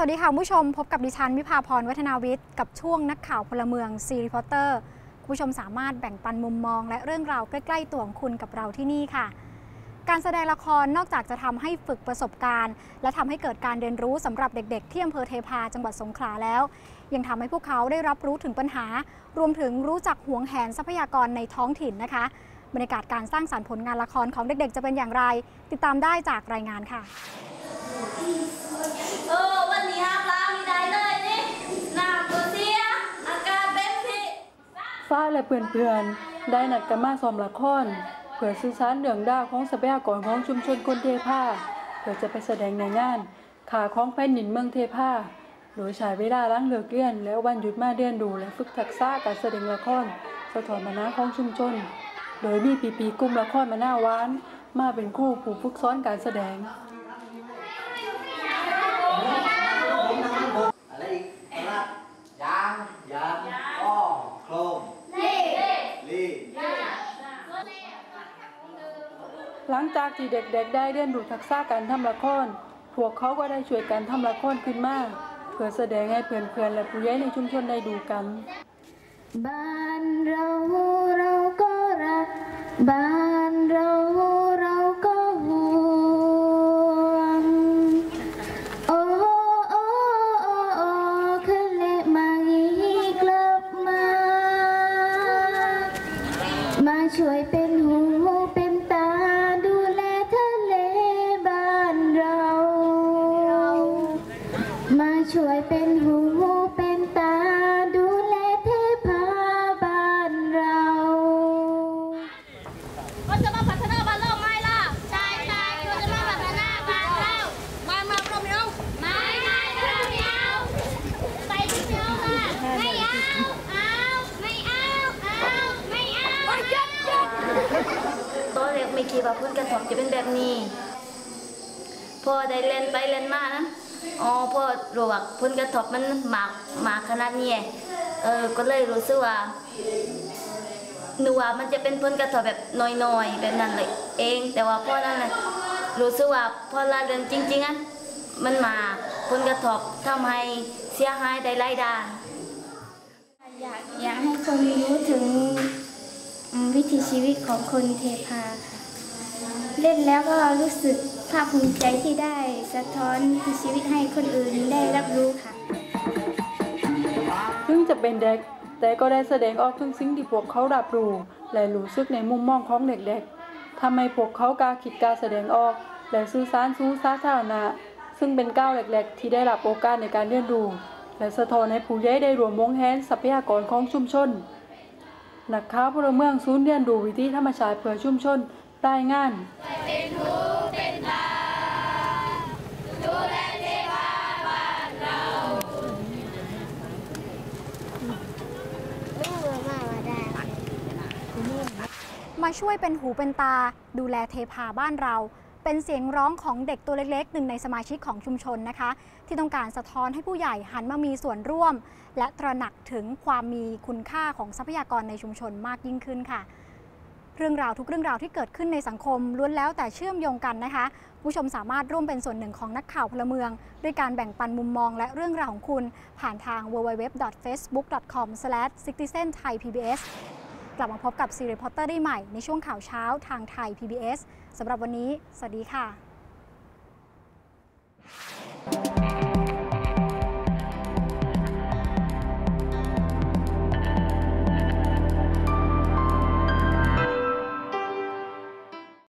สวัสดีค่ะผู้ชมพบกับดิฉันวิภาพรวัฒนาวิทย์กับช่วงนักข่าวพลเมืองซีรีพอร์เตอร์ผู้ชมสามารถแบ่งปันมุมมอง และเรื่องราวใกล้ๆตัวของคุณกับเราที่นี่ค่ะ การแสดงละครนอกจากจะทำให้ฝึกประสบการณ์ และทำให้เกิดการเรียนรู้สำหรับเด็กๆ ที่อำเภอเทพาจังหวัดสงขลาแล้ว ยังทำให้พวกเขาได้รับรู้ถึงปัญหา รวมถึงรู้จักห่วงแหนทรัพยากรในท้องถิ่นนะคะ บรรยากาศการสร้างสรรค์ผลงานละครของเด็กๆ จะเป็นอย่างไร ติดตามได้จากรายงานค่ะ ฝ้ายและเพื่อนๆได้นัดกันมาซ้อมละครเพื่อสื่อสารเรื่องดาวของทรัพยากรของชุมชนคนเทพาเพื่อจะไปแสดงในงานขาของแผ่นดินเมืองเทพาโดยใช้เวลาล้างเลิกเรียน และวันหยุดมาเรียนดูและฝึกทักษะการแสดงละครสะท้อนปัญหาของชุมชน โดยมีปีปีกลุ่มละครมาหน้าหวาน มาเป็นคู่ผู้ฝึกสอนการแสดง อะไรอีกสลัดยางยางอ้อโครมลี หลังจากที่เด็กๆ ได้เรียนรู้ทักษะการทำละคร พวกเขาก็ได้ช่วยกันทำละครขึ้นมา เพื่อแสดงให้เพื่อนๆ และผู้ใหญ่ในชุมชนได้ดูกัน บ้านเราเราก็รัก บ้านเราเราก็ห่วง โอ้โอ้โอ้โอ้ขึ้นเลมาอีกลับมา มาช่วยเป็นหูเป็น ช่วยเป็นหูเป็นตาดูแลเทพาบ้านเราก็จะมาพัฒนาบ้านเราไหมล่ะ ใช่ใช่ก็จะมาพัฒนาบ้านเรามามาเราไม่เอาไม่ไม่เราไม่เอาไปที่เดียวค่ะไม่เอา เอาไม่เอา เอาไม่เอาหยุดหยุดตอนแรกไม่คิดว่าผลกระทบจะเป็นแบบนี้ พอได้เล่นไปเล่นมานะ อ๋อพอรู้ว่าผลกระทบมันมากมากขนาดนี้เออก็เลยรู้สึกว่าหนูว่ามันจะเป็นผลกระทบแบบน้อยๆแบบนั้นเลย เอง แต่ว่าพ่อนั้นเลยรู้สึกว่าพอละเรื่องจริง ๆอะมันมาผลกระทบทำให้เสียหายได้หลายด้านอยากอยากให้คนรู้ถึงวิถีชีวิตของคนเทพาค่ะเล่นแล้วก็รู้สึก ภาคภูมิใจที่ได้สะท้อนชีวิตให้คนอื่นได้รับรู้ค่ะถึงจะเป็นเด็ก แต่ก็ได้แสดงออกถึงสิ่งที่พวกเขารับรู้และรู้สึกในมุมมองของเด็กๆทำให้พวกเขากล้าคิดกล้าแสดงออก และสื่อสารสู่สาธารณะซึ่งเป็นก้าวเล็กๆ ที่ได้รับโอกาสในการเรียนรู้และสะท้อนให้ผู้ใหญ่ได้รวมวงแหนทรัพยากรของชุมชน นักข่าวพลเมืองศูนย์เรียนรู้วิธีธรรมชาติเพื่อชุมชนรายงาน มาช่วยเป็นหูเป็นตา ดูแลเทพาบ้านเรา เป็นเสียงร้องของเด็กตัวเล็กๆ หนึ่งในสมาชิกของชุมชนนะคะ ที่ต้องการสะท้อนให้ผู้ใหญ่หันมามีส่วนร่วม และตระหนักถึงความมีคุณค่าของทรัพยากรในชุมชนมากยิ่งขึ้นค่ะ เรื่องราวทุกเรื่องราวที่เกิดขึ้นในสังคมล้วนแล้วแต่เชื่อมโยงกันนะคะ ผู้ชมสามารถร่วมเป็นส่วนหนึ่งของนักข่าวพลเมือง ด้วยการแบ่งปันมุมมองและเรื่องราวของคุณ ผ่านทาง www.facebook.com/citizenthaipbs กลับมาพบกับซีรีส์พอตเตอร์ได้ใหม่ในช่วงข่าวเช้าทางไทย PBS สำหรับวันนี้ สวัสดีค่ะ